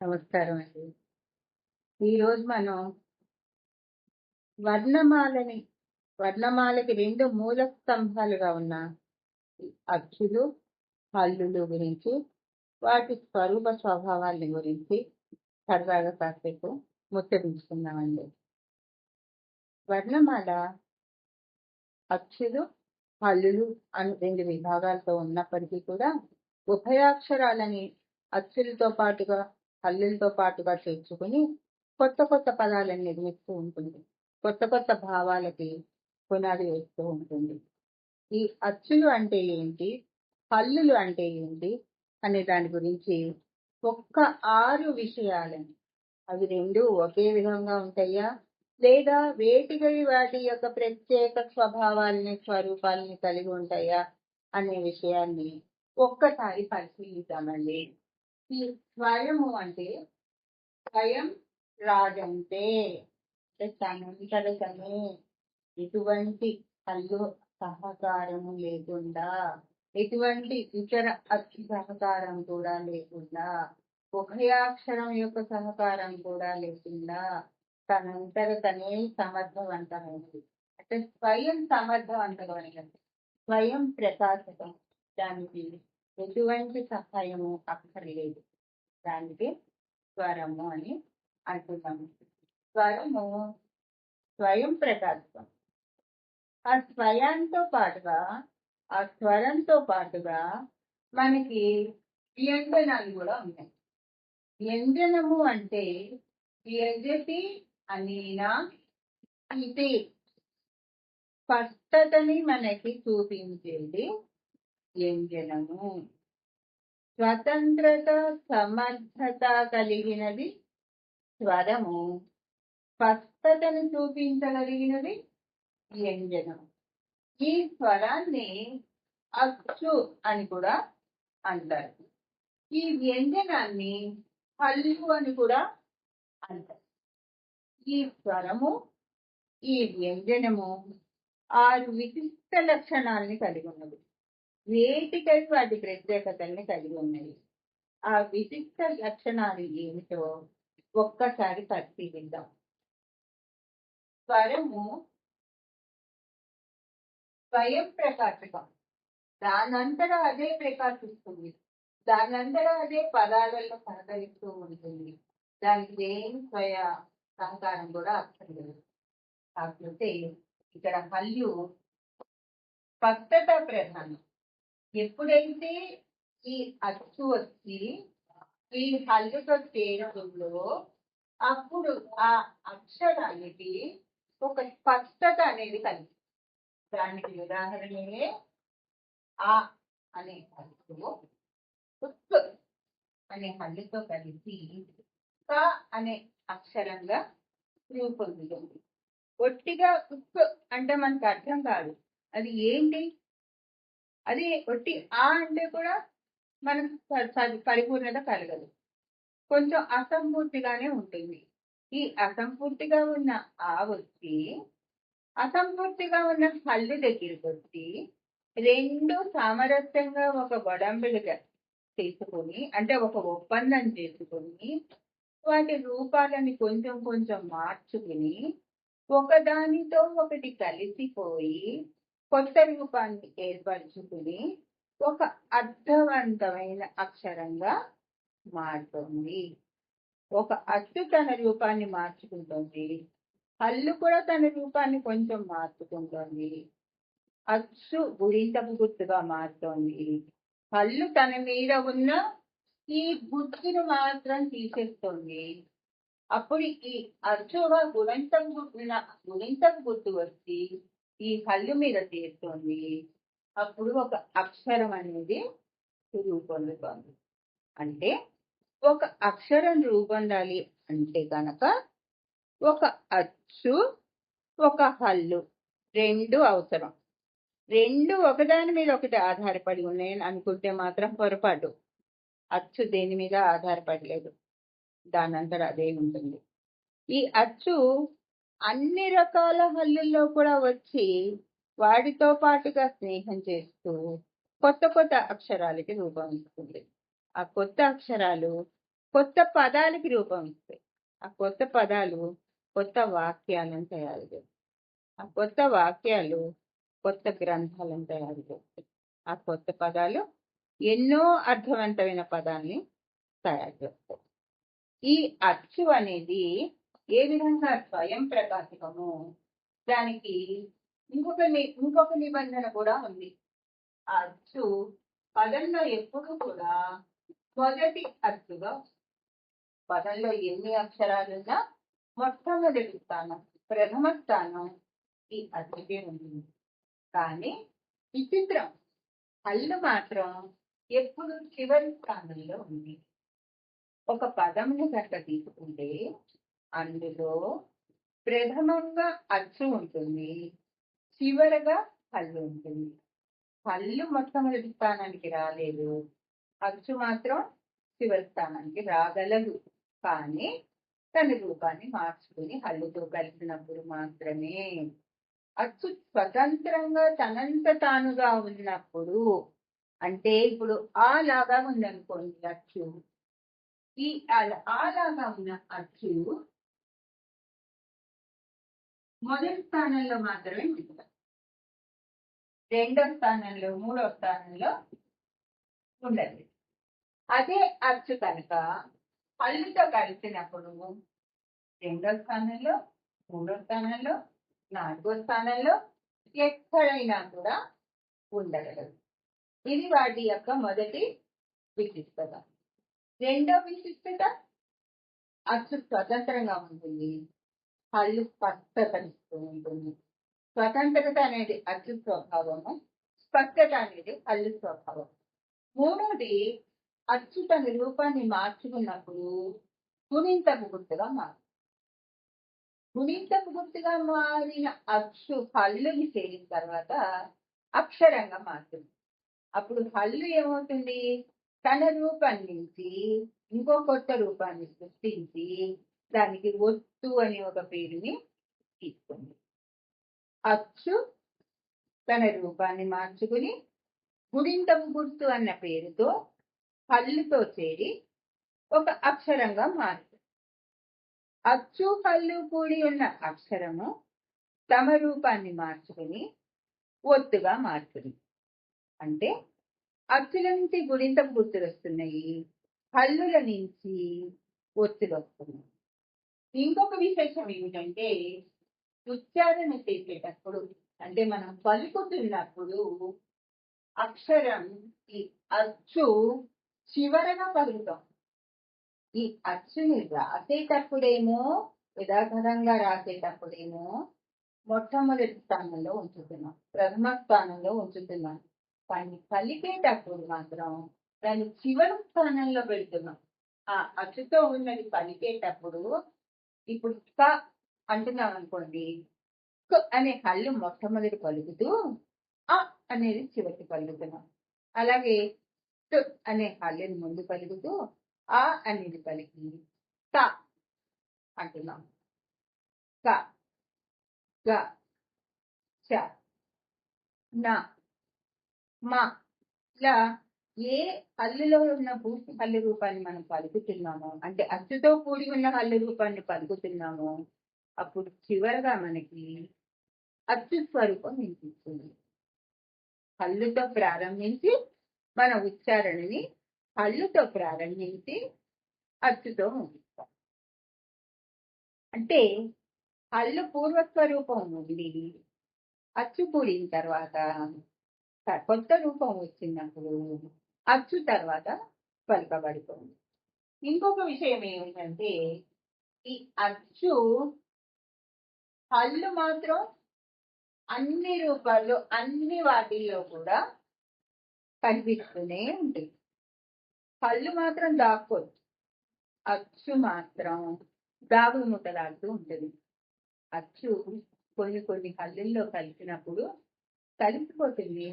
నమస్కారం అండి ఈరోజు మనం వర్ణమాలని వర్ణమాలకి రెండు మూల స్తంభాలుగా ఉన్న అచ్చులు హల్లులు గురించి వాటి స్వరూప స్వభావాలని గురించి సరదాగా కాసేపు ముచ్చరించుకుందామండి వర్ణమాల అచ్చులు హల్లులు అని రెండు విభాగాలతో ఉన్నప్పటికీ కూడా ఉభయాక్షరాలని అచ్చులతో పాటుగా హల్లులతో పాటుగా చేర్చుకుని కొత్త కొత్త పదాలను నిర్మిస్తూ ఉంటుంది. కొత్త కొత్త భావాలకి పునాది వేస్తూ ఉంటుంది. ఈ అచ్చులు అంటే ఏంటి? హల్లులు అంటే ఏంటి? అనే దాని గురించి ఒక్క ఆరు విషయాలని. అవి రెండు ఒకే విధంగా ఉంటాయా? లేదా వేటికై వాటి యొక్క ప్రత్యేక స్వభావాలని స్వరూపాలని కలిగి ఉంటాయా? అనే విషయాన్ని ఒక్కసారి పరిశీలిద్దామండి. ఈ స్వయము అంటే స్వయం రాజంతే. అంటే తనంతటతనే ఎటువంటి కళ్ళు సహకారము లేకుండా ఎటువంటి ఇతర అతి సహకారం కూడా లేకుండా ఉభయాక్షరం యొక్క సహకారం కూడా లేకుండా తనంతట తనే సమర్థవంతమైనది అంటే స్వయం సమర్థవంతమైనది. స్వయం ప్రకాశకం దానికి ఎటువంటి సహాయము అక్కర్లేదు. దానికి స్వరము అని అంటున్నాము స్వరము స్వయం ప్రకాశం ఆ స్వరంతో పాటుగా ఆ స్వరంతో పాటుగా మనకి వ్యంజనాలు కూడా ఉన్నాయి వ్యంజనము అంటే వ్యంజతి అనేనా ఇది. స్పష్టతని మనకి చూపించేది వ్యంజనము స్వతంత్రత సమర్థత కలిగినది స్వరము. స్పష్టతను చూపించగలిగినది వ్యంజనం. ఈ స్వరాన్ని అచ్చు అని కూడా అంటారు. ఈ వ్యంజనాన్ని హల్లు అని కూడా అంటారు. ఈ స్వరము ఈ వ్యంజనము ఆరు విశిష్ట లక్షణాలని కలిగి ఉన్నవి. వేటికై వాటి ప్రత్యేకతల్ని కలిగి ఉన్నాయి ఆ విశిష్ట లక్షణాలు ఏమిటో ఒక్కసారి పరిశీలిద్దాం. స్వరము స్వయం ప్రకాశకం. దానంతటా అదే ప్రకాశిస్తుంది. దానంతటా అదే పదాలలో సహకరిస్తూ ఉంటుంది. దానికి ఏం స్వయ సహకారం కూడా అక్కర్లేదు కాకపోతే ఇక్కడ హల్లు స్పష్టత ప్రధానం. ఎప్పుడైతే ఈ అచ్చు వచ్చి ఈ హల్లుతో చేరడంలో అప్పుడు ఆ అక్షరానికి ఒక స్పష్టత అనేది కలిగింది దానికి ఉదాహరణయే ఆ అనే హల్లుతో అనే హల్లుతో కలిసి క అనే అక్షరంగా రూపొందుతుంది. ఒట్టిగా ఉక్ అంటే మనకు అర్థం కాదు. అది ఏంటి? అది ఒట్టి ఆ అంటే కూడా మనకు పరిపూర్ణత కలగదు. కొంచెం అసంపూర్తిగానే ఉంటుంది. ఈ అసంపూర్తిగా ఉన్న ఆ వచ్చి అసంపూర్తిగా ఉన్న హల్లు దగ్గరికి వచ్చి రెండు సామరస్యంగా ఒక గొడంబిడిగా తీసుకొని అంటే ఒక ఒప్పందం చేసుకొని వాటి రూపాలని కొంచెం కొంచెం మార్చుకుని ఒకదానితో ఒకటి కలిసిపోయి కొత్త రూపాన్ని ఏర్పరచుకుని ఒక అర్థవంతమైన అక్షరంగా మారుతుంది. ఒక అచ్చు తన రూపాన్ని మార్చుకుంటుంది. హల్లు కూడా తన రూపాన్ని కొంచెం మార్చుకుంటోంది. అచ్చు గురింతపు గుర్తుగా మారుతోంది. హల్లు తన మీద ఉన్న ఈ గుర్తును మాత్రం తీసేస్తుంది. అప్పుడు ఈ అచ్చుగా గుణంతం గుర్తున గుణింతం గుర్తు వచ్చి ఈ హల్లు మీద తీరుతోంది అప్పుడు ఒక అక్షరం అనేది రూపొందుతోంది. అంటే ఒక అక్షరం రూపొందాలి అంటే కనుక ఒక అచ్చు ఒక హల్లు. రెండు అవసరం. రెండు ఒకదాని మీద ఒకటి ఆధారపడి ఉన్నాయని అనుకుంటే మాత్రం పొరపాటు. అచ్చు దేని మీద ఆధారపడలేదు దానంతట అదే ఉంటుంది. ఈ అచ్చు అన్ని రకాల హల్లుల్లో కూడా వచ్చి వాటితో పాటుగా స్నేహం చేస్తూ కొత్త కొత్త అక్షరాలకి రూపం ఇస్తుంది. ఆ కొత్త అక్షరాలు కొత్త పదాలకి రూపం ఇస్తాయి. ఆ కొత్త పదాలు కొత్త వాక్యాలను తయారు చేస్తాయి ఆ కొత్త వాక్యాలు కొత్త గ్రంథాలను తయారు చేస్తాయి. ఆ కొత్త పదాలు ఎన్నో అర్థవంతమైన పదాల్ని తయారు చేస్తాయి. ఈ అచ్చు అనేది ఏ విధంగా స్వయం ప్రకాశకము దానికి ఇంకొక ని- ఇంకొక నిబంధన కూడా ఉంది. ఆ అచ్చు పదంలో ఎప్పుడు కూడా మొదటి అచ్చుగా పదంలో ఎన్ని అక్షరాలున్నా మొట్టమొదటి స్థానం ప్రథమ స్థానం ఈ అచ్చుకే ఉంది కానీ విచిత్రం. హల్లు మాత్రం ఎప్పుడు చివరి స్థానంలో ఉంది. ఒక పదంను కనుక తీసుకుంటే అందులో ప్రథమంగా అచ్చు ఉంటుంది. చివరగా హల్లు ఉంటుంది. హల్లు మొట్టమొదటి స్థానానికి రాలేదు. అచ్చు మాత్రం చివరి స్థానానికి రాగలదు. కానీ తన రూపాన్ని మార్చుకుని హల్లుతో కలిసినప్పుడు మాత్రమే అచ్చు స్వతంత్రంగా తనంత తానుగా ఉన్నప్పుడు అంటే ఇప్పుడు ఆ లాగా ఉందనుకోండి అచ్చు. ఈ ఆ- లాగా ఉన్న అచ్చు మొదటి స్థానంలో మాత్రమే ఉంటుంది? రెండో స్థానంలో మూడో స్థానంలో ఉండదు. అదే అచ్చు కనుక పల్లితో కలిసినప్పుడు రెండో స్థానంలో మూడో స్థానంలో నాలుగో స్థానంలో ఎక్కడైనా కూడా ఉండగలదు. ఇది వాటి యొక్క మొదటి విశిష్టత. రెండో విశిష్టత అచ్చు స్వతంత్రంగా ఉంటుంది. పళ్ళు స్పష్టతనిస్తూ ఉంటుంది. స్వతంత్రత అనేది అచ్చు స్వభావము స్పష్టత అనేది పళ్ళు స్వభావం. మూడోది అచ్చు తన రూపాన్ని మార్చుకున్నప్పుడు గుణింతపు గుర్తుగా మారు. గుణింతపు గుర్తుగా మారిన అచ్చు హల్లుని చేరిన తర్వాత అక్షరంగా మారుతుంది. అప్పుడు హల్లు ఏమవుతుంది? తన రూపం నుంచి ఇంకో కొత్త రూపాన్ని సృష్టించి దానికి ఒత్తు అనే ఒక పేరుని తీసుకుంది. అచ్చు తన రూపాన్ని మార్చుకుని గుడింతపు గుర్తు అన్న పేరుతో హల్లుతో చేరి ఒక అక్షరంగా మారుతుంది అచ్చు హల్లు కూడి ఉన్న అక్షరము తమ రూపాన్ని మార్చుకుని ఒత్తుగా మారుతుంది. అంటే అచ్చుల నుంచి గుడింతపు గుర్తులు వస్తున్నాయి హల్లుల నుంచి ఒత్తులు వస్తున్నాయి. ఇంకొక విశేషం ఏమిటంటే ఉచ్చారణ చేసేటప్పుడు అంటే మనం పలుకుతున్నప్పుడు అక్షరం ఈ అచ్చు చివరగా పలుకుతాం ఈ అచ్చుని రాసేటప్పుడేమో యథాతథంగా రాసేటప్పుడేమో మొట్టమొదటి స్థానంలో ఉంచుతున్నాం. ప్రథమ స్థానంలో ఉంచుతున్నాం. కానీ పలికేటప్పుడు మాత్రం దాన్ని చివరి స్థానంలో పెడుతున్నాం. ఆ అచ్చుతో ఉన్నది పలికేటప్పుడు ఇప్పుడు క అంటున్నాం అనుకోండి. క అనే హల్లు మొట్టమొదటి పలుకుతూ అ అనేది చివరికి పలుకుతున్నాం. అలాగే ట్ అనే హల్లుని ముందు పలుకుతూ ఆ అనేది పలికి త అంటున్నాం. క. గ. చ. న. మ. ఇలా ఏ హల్లులో ఉన్న పూర్తి హల్లు రూపాన్ని మనం పలుకుతున్నామో అంటే అచ్చుతో కూడి ఉన్న హల్లు రూపాన్ని పలుకుతున్నామో అప్పుడు చివరగా మనకి అచ్చు స్వరూపం వినిపిస్తుంది. హల్లుతో ప్రారంభించి మన ఉచ్చారణని హల్లుతో ప్రారంభించి అచ్చుతో ముగిస్తాం. అంటే హల్లు పూర్వస్వరూపం ఉంది అచ్చు కూడిన తర్వాత కొత్త రూపం వచ్చినప్పుడు అచ్చు తర్వాత పలకబడుతుంది ఇంకొక విషయం ఏమిటంటే ఈ అచ్చు హల్లు మాత్రం అన్ని రూపాల్లో అన్ని వాటిల్లో కూడా కనిపిస్తూనే ఉంటుంది. పళ్ళు మాత్రం దాక్కోద్దు అచ్చు మాత్రం దాగుడు ముట్టలాడుతూ ఉంటుంది. అచ్చు కొన్ని కొన్ని కళ్ళల్లో కలిసినప్పుడు కలిసిపోతుంది.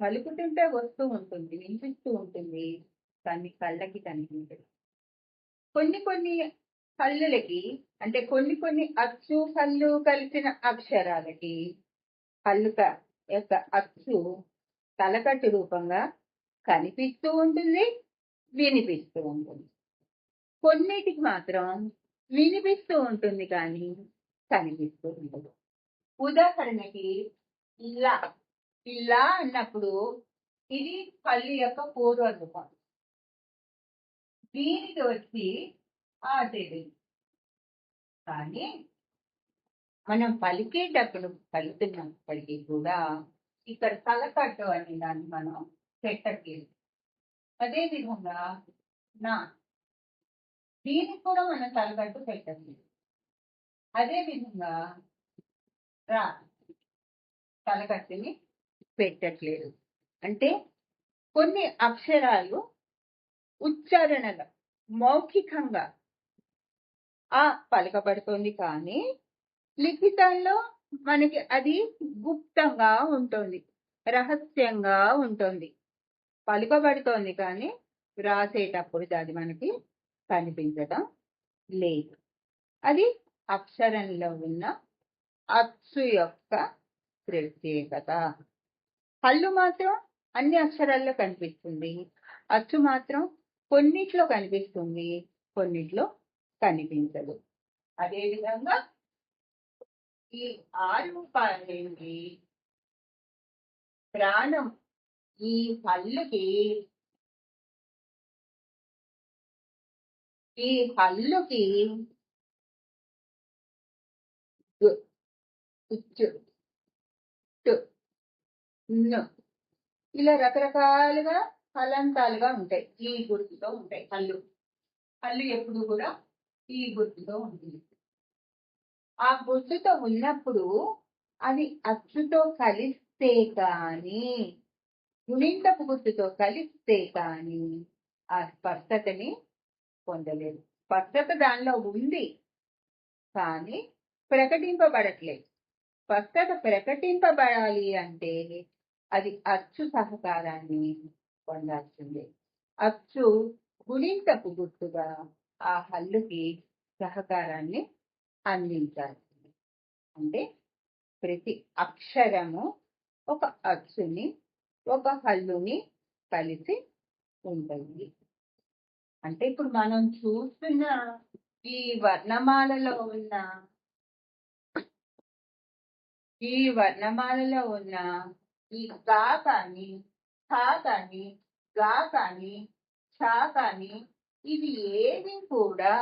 కలుపుతుంటే వస్తూ ఉంటుంది వినిపిస్తూ ఉంటుంది కానీ కళ్ళకి కనిపించదు. కొన్ని కొన్ని కళ్ళులకి అంటే కొన్ని కొన్ని అచ్చు కళ్ళు కలిసిన అక్షరాలకి హల్లుక యొక్క అచ్చు తలకట్టు రూపంగా కనిపిస్తూ ఉంటుంది వినిపిస్తూ ఉంటుంది. కొన్నిటికి మాత్రం వినిపిస్తూ ఉంటుంది కానీ కనిపిస్తూ ఉండదు. ఉదాహరణకి ఇలా ఇలా అన్నప్పుడు ఇది పల్లి యొక్క పూర్వ రూపం దీనికి వచ్చి ఆ కానీ మనం పలికేటప్పుడు పలుకుతున్నప్పటికీ కూడా ఇక్కడ తలకట్టు అనే దాన్ని మనం పెట్టట్లేదు అదే విధంగా నా దీనికి కూడా మనం తలకట్టు పెట్టట్లేదు అదే విధంగా రా తలకట్టుని పెట్టట్లేదు. అంటే కొన్ని అక్షరాలు ఉచ్చారణగా మౌఖికంగా ఆ పలకబడుతుంది కానీ లిఖితంలో మనకి అది గుప్తంగా ఉంటుంది రహస్యంగా ఉంటుంది. పలుకబడుతోంది కానీ వ్రాసేటప్పుడు అది మనకి కనిపించడం లేదు. అది అక్షరంలో ఉన్న అచ్చు యొక్క ప్రత్యేకత. కళ్ళు మాత్రం అన్ని అక్షరాల్లో కనిపిస్తుంది. అచ్చు మాత్రం కొన్నిట్లో కనిపిస్తుంది కొన్నిట్లో కనిపించదు. అదేవిధంగా ఈ ఆరు రూపాయలేంటి ప్రాణం ఈ హల్లుకి ఈ హల్లుకి ఇలా రకరకాలుగా ఫలంతాలుగా ఉంటాయి. ఈ గుర్తుతో ఉంటాయి హల్లు హల్లు ఎప్పుడు కూడా ఈ గుర్తుతో ఉంటుంది. ఆ గుర్తుతో ఉన్నప్పుడు అది అచ్చుతో కలిస్తే కానీ గుణింతపు గుర్తుతో కలిస్తే కానీ ఆ స్పష్టతని పొందలేదు. స్పష్టత దానిలో ఉంది కానీ ప్రకటింపబడట్లేదు. స్పష్టత ప్రకటింపబడాలి అంటే అది అచ్చు సహకారాన్ని పొందాల్సిందే. అచ్చు గుణింతపు గుర్తుగా ఆ హల్లుకి సహకారాన్ని అందించాల్సింది. అంటే ప్రతి అక్షరము ఒక అచ్చుని ఒక హల్లుని కలిసి ఉంటుంది. అంటే ఇప్పుడు మనం చూస్తున్న ఈ వర్ణమాలలో ఉన్న ఈ వర్ణమాలలో ఉన్న ఈ గా కానీ ఖా కానీ గా కానీ ఛా కానీ ఇవి ఏవి కూడా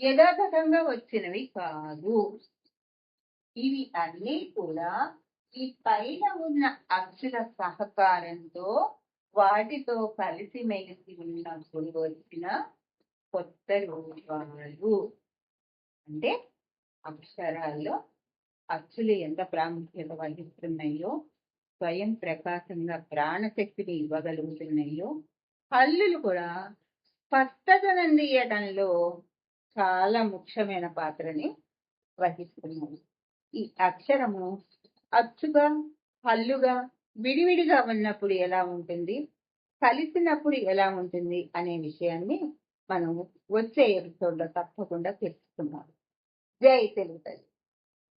యథాతథంగా వచ్చినవి కాదు. ఇవి అన్నీ కూడా ఈ పైన ఉన్న అక్షర సహకారంతో వాటితో కలిసి మెలిసి ఉన్నప్పుడు వచ్చిన కొత్త రూపాలు. అంటే అక్షరాల్లో అచ్చులు ఎంత ప్రాముఖ్యత వహిస్తున్నాయో స్వయం ప్రకాశంగా ప్రాణశక్తిని ఇవ్వగలుగుతున్నాయో హల్లులు కూడా స్పష్టతనందియటంలో చాలా ముఖ్యమైన పాత్రని వహిస్తున్నాయి. ఈ అక్షరము అచ్చుగా హల్లుగా విడివిడిగా ఉన్నప్పుడు ఎలా ఉంటుంది కలిసినప్పుడు ఎలా ఉంటుంది అనే విషయాన్ని మనం వచ్చే ఎపిసోడ్లో తప్పకుండా తెలుసుకున్నాం జై తెలుగు తల్లి.